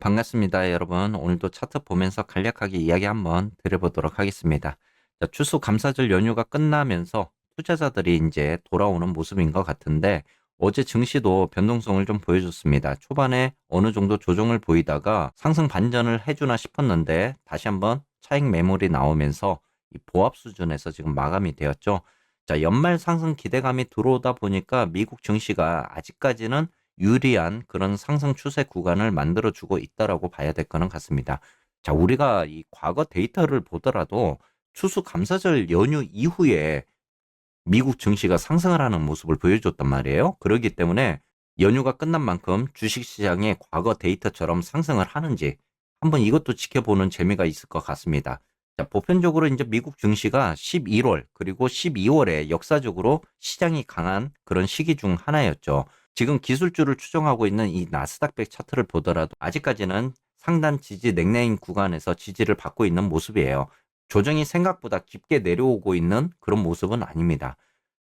반갑습니다, 여러분. 오늘도 차트 보면서 간략하게 이야기 한번 드려보도록 하겠습니다. 자, 추수 감사절 연휴가 끝나면서 투자자들이 이제 돌아오는 모습인 것 같은데 어제 증시도 변동성을 좀 보여줬습니다. 초반에 어느 정도 조정을 보이다가 상승 반전을 해주나 싶었는데 다시 한번 차익 매물이 나오면서 이 보합 수준에서 지금 마감이 되었죠. 자, 연말 상승 기대감이 들어오다 보니까 미국 증시가 아직까지는 유리한 그런 상승 추세 구간을 만들어주고 있다라고 봐야 될 거는 같습니다. 자, 우리가 이 과거 데이터를 보더라도 추수 감사절 연휴 이후에 미국 증시가 상승을 하는 모습을 보여줬단 말이에요. 그렇기 때문에 연휴가 끝난 만큼 주식시장의 과거 데이터처럼 상승을 하는지 한번 이것도 지켜보는 재미가 있을 것 같습니다. 자, 보편적으로 이제 미국 증시가 11월 그리고 12월에 역사적으로 시장이 강한 그런 시기 중 하나였죠. 지금 기술주를 추정하고 있는 이 나스닥백 차트를 보더라도 아직까지는 상단 지지 냉랭인 구간에서 지지를 받고 있는 모습이에요. 조정이 생각보다 깊게 내려오고 있는 그런 모습은 아닙니다.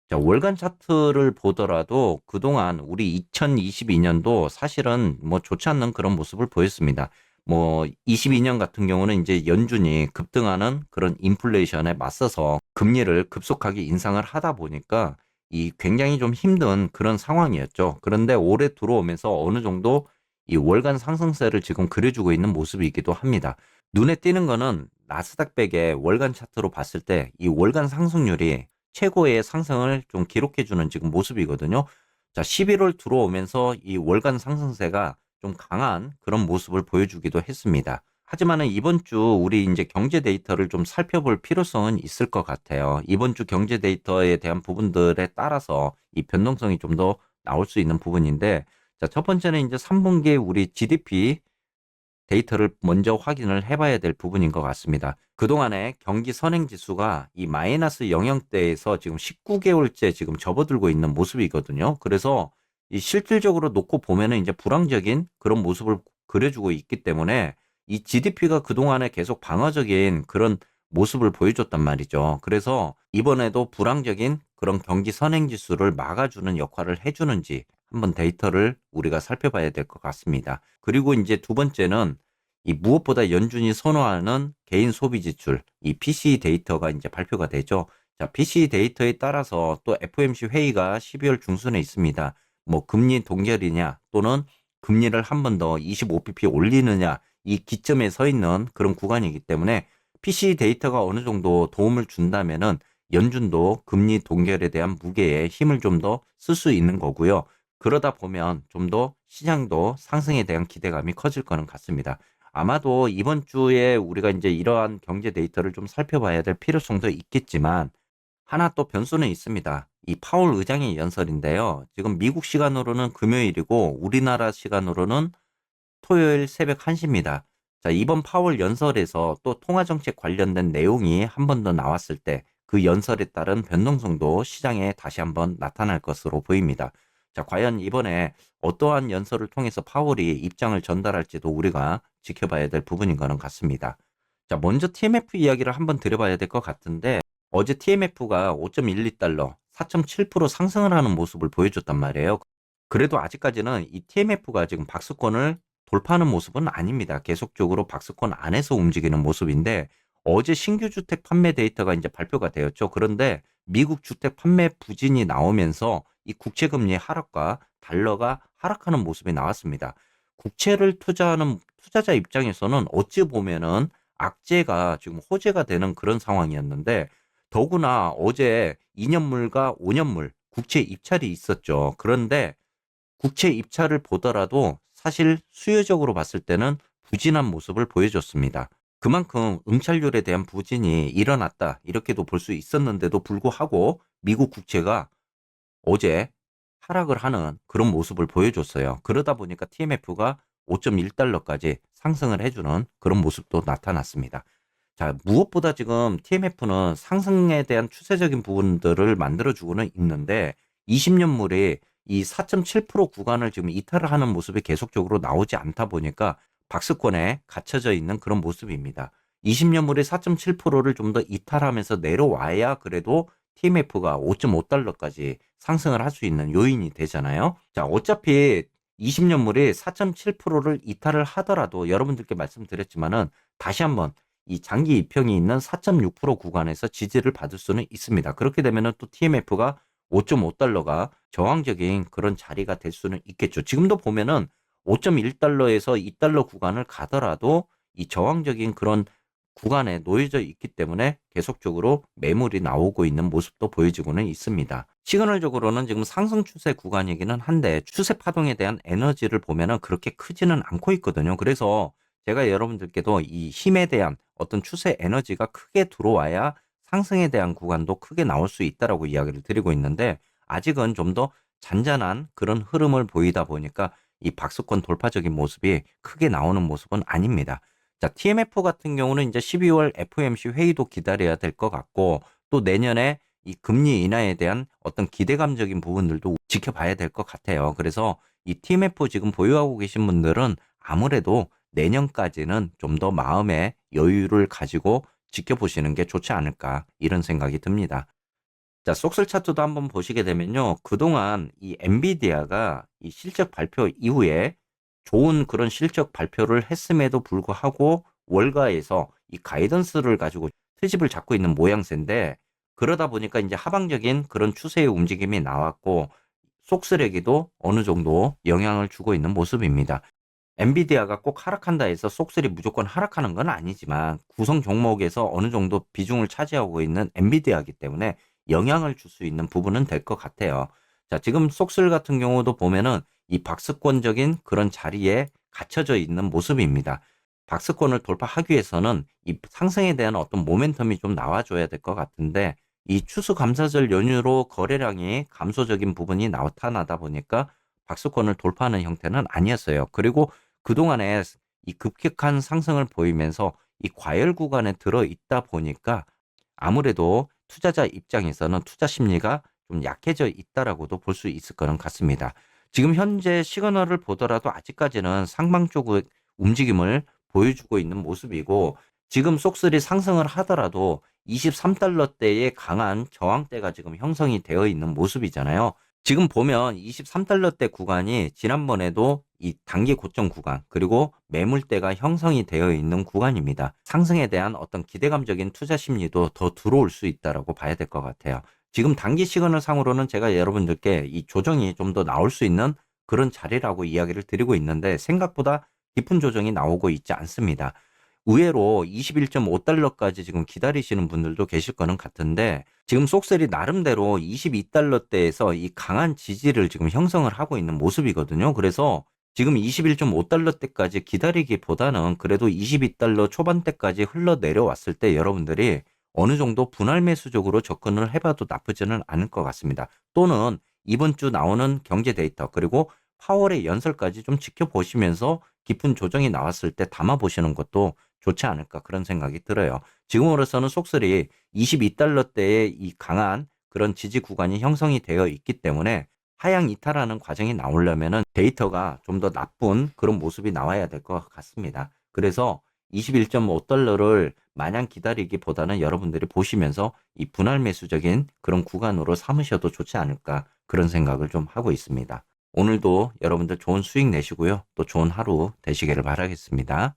자, 월간 차트를 보더라도 그동안 우리 2022년도 사실은 뭐 좋지 않는 그런 모습을 보였습니다. 뭐 22년 같은 경우는 이제 연준이 급등하는 그런 인플레이션에 맞서서 금리를 급속하게 인상을 하다 보니까 이 굉장히 좀 힘든 그런 상황이었죠. 그런데 올해 들어오면서 어느 정도 이 월간 상승세를 지금 그려주고 있는 모습이기도 합니다. 눈에 띄는 거는 나스닥백의 월간 차트로 봤을 때 이 월간 상승률이 최고의 상승을 좀 기록해주는 지금 모습이거든요. 자, 11월 들어오면서 이 월간 상승세가 좀 강한 그런 모습을 보여주기도 했습니다. 하지만은 이번 주 우리 이제 경제 데이터를 좀 살펴볼 필요성은 있을 것 같아요. 이번 주 경제 데이터에 대한 부분들에 따라서 이 변동성이 좀 더 나올 수 있는 부분인데, 자, 첫 번째는 이제 3분기 우리 GDP 데이터를 먼저 확인을 해 봐야 될 부분인 것 같습니다. 그동안에 경기 선행 지수가 이 마이너스 영역대에서 지금 19개월째 지금 접어들고 있는 모습이거든요. 그래서 이 실질적으로 놓고 보면은 이제 불황적인 그런 모습을 그려주고 있기 때문에 이 GDP가 그동안에 계속 방어적인 그런 모습을 보여줬단 말이죠. 그래서 이번에도 불황적인 그런 경기 선행 지수를 막아주는 역할을 해주는지 한번 데이터를 우리가 살펴봐야 될 것 같습니다. 그리고 이제 두 번째는 이 무엇보다 연준이 선호하는 개인 소비 지출, 이 PCE 데이터가 이제 발표가 되죠. 자, PCE 데이터에 따라서 또 FOMC 회의가 12월 중순에 있습니다. 뭐 금리 동결이냐 또는 금리를 한 번 더 25bp 올리느냐 이 기점에 서 있는 그런 구간이기 때문에 PC 데이터가 어느 정도 도움을 준다면은 연준도 금리 동결에 대한 무게에 힘을 좀 더 쓸 수 있는 거고요. 그러다 보면 좀 더 시장도 상승에 대한 기대감이 커질 거는 같습니다. 아마도 이번 주에 우리가 이제 이러한 경제 데이터를 좀 살펴봐야 될 필요성도 있겠지만 하나 또 변수는 있습니다. 이 파월 의장의 연설인데요. 지금 미국 시간으로는 금요일이고 우리나라 시간으로는 토요일 새벽 1시입니다. 자, 이번 파월 연설에서 또 통화정책 관련된 내용이 한 번 더 나왔을 때 그 연설에 따른 변동성도 시장에 다시 한번 나타날 것으로 보입니다. 자, 과연 이번에 어떠한 연설을 통해서 파월이 입장을 전달할지도 우리가 지켜봐야 될 부분인 거는 같습니다. 자, 먼저 TMF 이야기를 한번 드려봐야 될 것 같은데 어제 TMF가 5.12달러, 4.7% 상승을 하는 모습을 보여줬단 말이에요. 그래도 아직까지는 이 TMF가 지금 박스권을 돌파하는 모습은 아닙니다. 계속적으로 박스권 안에서 움직이는 모습인데 어제 신규 주택 판매 데이터가 이제 발표가 되었죠. 그런데 미국 주택 판매 부진이 나오면서 이 국채 금리 하락과 달러가 하락하는 모습이 나왔습니다. 국채를 투자하는 투자자 입장에서는 어찌 보면은 악재가 지금 호재가 되는 그런 상황이었는데 더구나 어제 2년물과 5년물 국채 입찰이 있었죠. 그런데 국채 입찰을 보더라도 사실 수요적으로 봤을 때는 부진한 모습을 보여줬습니다. 그만큼 응찰률에 대한 부진이 일어났다. 이렇게도 볼 수 있었는데도 불구하고 미국 국채가 어제 하락을 하는 그런 모습을 보여줬어요. 그러다 보니까 TMF가 5.1달러까지 상승을 해주는 그런 모습도 나타났습니다. 자, 무엇보다 지금 TMF는 상승에 대한 추세적인 부분들을 만들어주고는 있는데 20년물이 이 4.7% 구간을 지금 이탈을 하는 모습이 계속적으로 나오지 않다 보니까 박스권에 갇혀져 있는 그런 모습입니다. 20년물의 4.7%를 좀 더 이탈하면서 내려와야 그래도 TMF가 5.5달러까지 상승을 할 수 있는 요인이 되잖아요. 자, 어차피 20년물이 4.7%를 이탈을 하더라도 여러분들께 말씀드렸지만은 다시 한번 이 장기 이평이 있는 4.6% 구간에서 지지를 받을 수는 있습니다. 그렇게 되면은 또 TMF가 5.5달러가 저항적인 그런 자리가 될 수는 있겠죠. 지금도 보면은 5.1달러에서 2달러 구간을 가더라도 이 저항적인 그런 구간에 놓여져 있기 때문에 계속적으로 매물이 나오고 있는 모습도 보여지고는 있습니다. 시그널적으로는 지금 상승 추세 구간이기는 한데 추세 파동에 대한 에너지를 보면은 그렇게 크지는 않고 있거든요. 그래서 제가 여러분들께도 이 힘에 대한 어떤 추세 에너지가 크게 들어와야 상승에 대한 구간도 크게 나올 수 있다라고 이야기를 드리고 있는데 아직은 좀 더 잔잔한 그런 흐름을 보이다 보니까 이 박스권 돌파적인 모습이 크게 나오는 모습은 아닙니다. 자, TMF 같은 경우는 이제 12월 FOMC 회의도 기다려야 될 것 같고 또 내년에 이 금리 인하에 대한 어떤 기대감적인 부분들도 지켜봐야 될 것 같아요. 그래서 이 TMF 지금 보유하고 계신 분들은 아무래도 내년까지는 좀 더 마음의 여유를 가지고 지켜보시는 게 좋지 않을까 이런 생각이 듭니다. 자, 속슬 차트도 한번 보시게 되면요. 그동안 이 엔비디아가 이 실적 발표 이후에 좋은 그런 실적 발표를 했음에도 불구하고 월가에서 이 가이던스를 가지고 트집을 잡고 있는 모양새인데 그러다 보니까 이제 하방적인 그런 추세의 움직임이 나왔고 속쓰레기도 어느 정도 영향을 주고 있는 모습입니다. 엔비디아가 꼭 하락한다 해서 속슬이 무조건 하락하는 건 아니지만 구성 종목에서 어느 정도 비중을 차지하고 있는 엔비디아이기 때문에 영향을 줄 수 있는 부분은 될 것 같아요. 자, 지금 속슬 같은 경우도 보면은 이 박스권적인 그런 자리에 갇혀져 있는 모습입니다. 박스권을 돌파하기 위해서는 이 상승에 대한 어떤 모멘텀이 좀 나와줘야 될 것 같은데 이 추수 감사절 연휴로 거래량이 감소적인 부분이 나타나다 보니까 박스권을 돌파하는 형태는 아니었어요. 그리고 그동안에 이 급격한 상승을 보이면서 이 과열 구간에 들어 있다 보니까 아무래도 투자자 입장에서는 투자 심리가 좀 약해져 있다라고도 볼 수 있을 거는 같습니다. 지금 현재 시그널을 보더라도 아직까지는 상방 쪽의 움직임을 보여주고 있는 모습이고 지금 속슬이 상승을 하더라도 23달러대의 강한 저항대가 지금 형성이 되어 있는 모습이잖아요. 지금 보면 23달러대 구간이 지난번에도 이 단기 고점 구간 그리고 매물대가 형성이 되어 있는 구간입니다. 상승에 대한 어떤 기대감적인 투자 심리도 더 들어올 수 있다라고 봐야 될 것 같아요. 지금 단기 시그널 상으로는 제가 여러분들께 이 조정이 좀 더 나올 수 있는 그런 자리라고 이야기를 드리고 있는데 생각보다 깊은 조정이 나오고 있지 않습니다. 의외로 21.5달러까지 지금 기다리시는 분들도 계실 거는 같은데 지금 속셀이 나름대로 22달러대에서 이 강한 지지를 지금 형성을 하고 있는 모습이거든요. 그래서 지금 21.5달러대까지 기다리기보다는 그래도 22달러 초반대까지 흘러 내려왔을 때 여러분들이 어느 정도 분할 매수적으로 접근을 해봐도 나쁘지는 않을 것 같습니다. 또는 이번 주 나오는 경제 데이터 그리고 파월의 연설까지 좀 지켜보시면서 깊은 조정이 나왔을 때 담아보시는 것도 좋지 않을까 그런 생각이 들어요. 지금으로서는 속설이 22달러대의 이 강한 그런 지지 구간이 형성이 되어 있기 때문에 하향 이탈하는 과정이 나오려면은 데이터가 좀 더 나쁜 그런 모습이 나와야 될 것 같습니다. 그래서 21.5달러를 마냥 기다리기보다는 여러분들이 보시면서 이 분할 매수적인 그런 구간으로 삼으셔도 좋지 않을까 그런 생각을 좀 하고 있습니다. 오늘도 여러분들 좋은 수익 내시고요. 또 좋은 하루 되시기를 바라겠습니다.